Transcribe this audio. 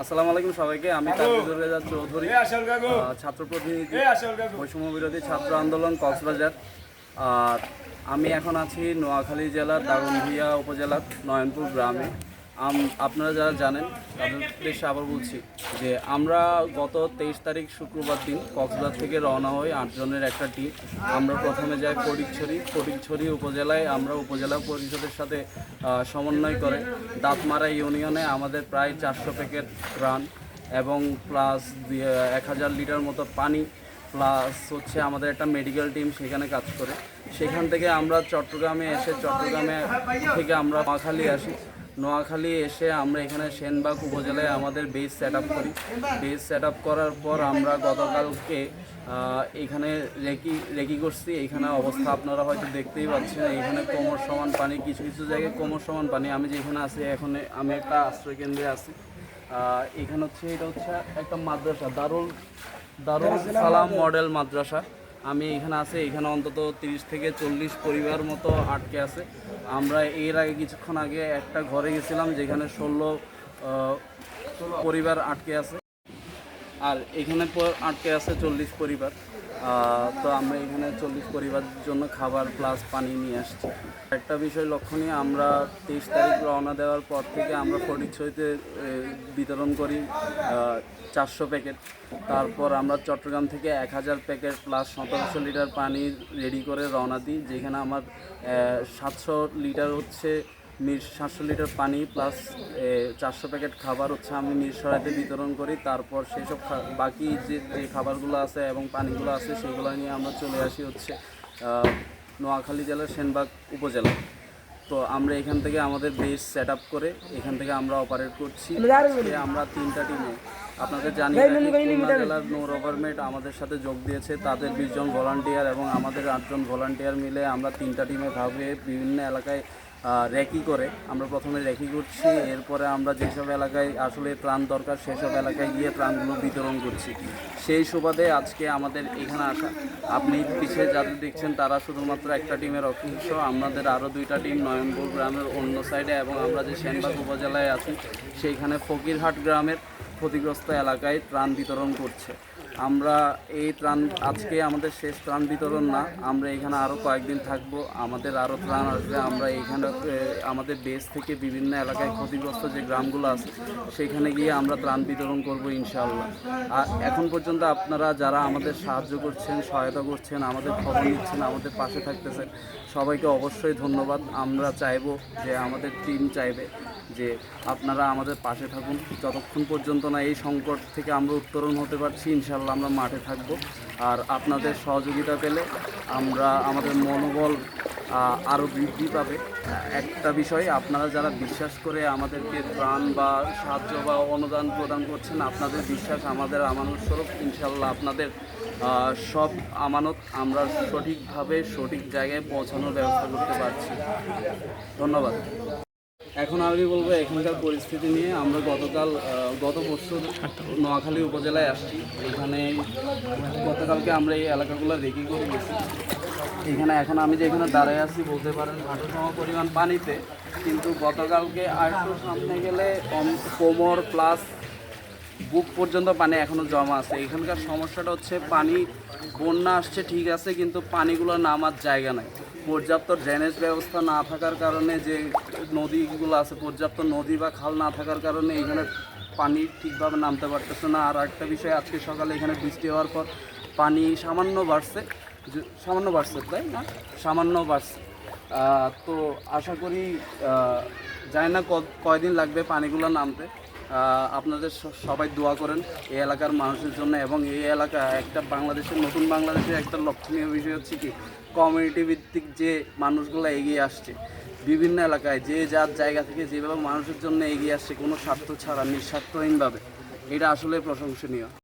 আসসালামু আলাইকুম সবাইকে আমি তাজুর রেজা চৌধুরী। ছাত্র প্রতিনিধি বৈষম্য বিরোধী ছাত্র আন্দোলন কক্সবাজার। আর আমি এখন আছি নোয়াখালী জেলার দাগনভূঞা উপজেলার নয়নপুর গ্রামে। আপনারা যারা জানেন, তাদের উদ্দেশ্যে আবার বলছি যে আমরা গত তেইশ তারিখ শুক্রবার দিন কক্সবাজার থেকে রওনা হই আটজনের একটা টিম আমরা প্রথমে যাই ফটিকছড়ি। ফটিকছড়ি উপজেলায় আমরা উপজেলা পরিষদের সাথে সমন্বয় করে দাঁতমারা ইউনিয়নে আমাদের প্রায় চারশো প্যাকেট রান এবং প্লাস এক হাজার লিটার মতো পানি প্লাস হচ্ছে আমাদের একটা মেডিকেল টিম সেখানে কাজ করে। সেখান থেকে আমরা চট্টগ্রামে এসে, চট্টগ্রামে থেকে আমরা নোয়াখালী আসি। নোয়াখালী এসে আমরা এখানে সেনবাগ উপজেলায় আমাদের বেস সেট আপ করি। বেস সেট আপ করার পর আমরা গতকালকে এখানে রেকি রেকি করছি। এখানে অবস্থা আপনারা হয়তো দেখতেই পাচ্ছেন, এখানে কোমর সমান পানি, কিছু কিছু জায়গায় কোমর সমান পানি। আমি যেখানে আছি, এখন আমি একটা আশ্রয় কেন্দ্রে আছি এখানে হচ্ছে, এটা হচ্ছে একটা মাদ্রাসা, দারুল দারুল সালাম মডেল মাদ্রাসা। আমি এখানে আছি, এখানে অন্তত তিরিশ থেকে চল্লিশ পরিবার মতো আটকে আছে। আমরা এর আগে কিছুক্ষণ আগে একটা ঘরে গেছিলাম যেখানে ষোলো পরিবার আটকে আছে। আর এখানে আটকে আছে চল্লিশ পরিবার। তো আমরা এখানে চল্লিশ পরিবারের জন্য খাবার প্লাস পানি নিয়ে আসছি। একটা বিষয় লক্ষণীয়, আমরা তেইশ তারিখ রওনা দেওয়ার পর থেকে আমরা ফটিকছড়িতে বিতরণ করি চারশো প্যাকেট। তারপর আমরা চট্টগ্রাম থেকে এক হাজার প্যাকেট প্লাস সতেরোশো লিটার পানি রেডি করে রওনা দিই, যেখানে আমার সাতশো লিটার হচ্ছে সাতশো লিটার পানি প্লাস চারশো প্যাকেট খাবার হচ্ছে আমি মিরসরাইতে বিতরণ করি। তারপর সেসব খা- বাকি যে যে খাবারগুলো আছে এবং পানিগুলো আছে সেগুলো নিয়ে আমরা চলে আসি হচ্ছে নোয়াখালী জেলার সেনবাগ উপজেলা। তো আমরা এখান থেকে আমাদের বেস সেট আপ করে এখান থেকে আমরা অপারেট করছি। আমরা তিনটা টিমে আপনাদের জানিয়ে রাখি খুলনা জেলার নো গভর্নমেন্ট আমাদের সাথে যোগ দিয়েছে। তাদের বিশজন ভলান্টিয়ার এবং আমাদের আটজন ভলান্টিয়ার মিলে আমরা তিনটা টিমে ভাবে বিভিন্ন এলাকায় র্যাকি করে। আমরা প্রথমে র্যাকি করছি, এরপরে আমরা যেসব এলাকায় আসলে ত্রাণ দরকার, সেসব এলাকায় গিয়ে ত্রাণগুলো বিতরণ করছি। সেই সুবাদে আজকে আমাদের এখানে আসা। আপনি পিছিয়ে যাদের দেখছেন, তারা শুধুমাত্র একটা টিমের অংশ আমাদের আরও দুইটা টিম, নয়নপুর গ্রামের অন্য সাইডে এবং আমরা যে সেনবাগ উপজেলায় আছি, সেইখানে ফকিরহাট গ্রামের ক্ষতিগ্রস্ত এলাকায় ত্রাণ বিতরণ করছে। আমরা এই ত্রাণ, আজকে আমাদের শেষ ত্রাণ বিতরণ না, আমরা এখানে আরও কয়েকদিন থাকব, আমাদের আরও ত্রাণ আসবে, আমরা এখানে আমাদের দেশ থেকে বিভিন্ন এলাকায় ক্ষতিগ্রস্ত যে গ্রামগুলো আছে, সেখানে গিয়ে আমরা ত্রাণ বিতরণ করব ইনশাআল্লাহ। আর এখন পর্যন্ত আপনারা যারা আমাদের সাহায্য করছেন, সহায়তা করছেন, আমাদের খবর নিচ্ছেন, আমাদের পাশে থাকতেছেন, সবাইকে অবশ্যই ধন্যবাদ। আমরা চাইব যে আমাদের টিম চাইবে যে আপনারা আমাদের পাশে থাকুন। যতক্ষণ পর্যন্ত না এই সংকট থেকে আমরা উত্তরণ হতে পারছি ইনশাল্লাহ আমরা মাঠে থাকব। আর আপনাদের সহযোগিতা পেলে আমরা আমাদের মনোবল আরও বৃদ্ধি পাবে। একটা বিষয়, আপনারা যারা বিশ্বাস করে আমাদেরকে প্রাণ বা সাহায্য বা অনুদান প্রদান করছেন, আপনাদের বিশ্বাস আমাদের আমানত স্বরূপ। ইনশাল্লাহ আপনাদের সব আমানত আমরা সঠিকভাবে সঠিক জায়গায় পৌঁছানোর ব্যবস্থা করতে পারছি। ধন্যবাদ। এখন আমি বলব, এখানকার পরিস্থিতি নিয়ে আমরা গতকাল গত বছর নোয়াখালী উপজেলায় আসছি। এখানে গতকালকে আমরা এই এলাকাগুলো রেকি করে গেছি। এখানে এখন আমি যেখানে দাঁড়ায় আছি, বলতে পারেন হাঁটু সম পরিমাণ পানিতে, কিন্তু গতকালকে আর একটু সামনে গেলে কম- কোমর প্লাস বুক পর্যন্ত পানি এখনও জমা আছে। এখানকার সমস্যাটা হচ্ছে পানি, বন্যা আসছে, ঠিক আছে, কিন্তু পানিগুলো নামার জায়গা নাই। পর্যাপ্ত ড্রেনেজ ব্যবস্থা না থাকার কারণে যে নদীগুলো আছে, পর্যাপ্ত নদী বা খাল না থাকার কারণে এখানে পানি ঠিকভাবে নামতে পারতেছে না। আর একটা বিষয়, আজকে সকালে এখানে বৃষ্টি হওয়ার পর পানি সামান্য বাড়ছে সামান্য বাড়ছে, তাই না? সামান্য বাড়ছে। তো আশা করি জানি না কয়দিন লাগবে পানিগুলো নামতে। আপনাদের সবাই দোয়া করেন এই এলাকার মানুষের জন্য এবং এই এলাকা একটা বাংলাদেশের, নতুন বাংলাদেশের একটা লক্ষণীয় বিষয় হচ্ছে কি কমিউনিটি ভিত্তিক যে মানুষগুলো এগিয়ে আসছে বিভিন্ন এলাকায় যে যার জায়গা থেকে যেভাবে মানুষের জন্য এগিয়ে আসছে, কোনো স্বার্থ ছাড়া, নিঃস্বার্থহীনভাবে। এটা আসলে প্রশংসনীয়।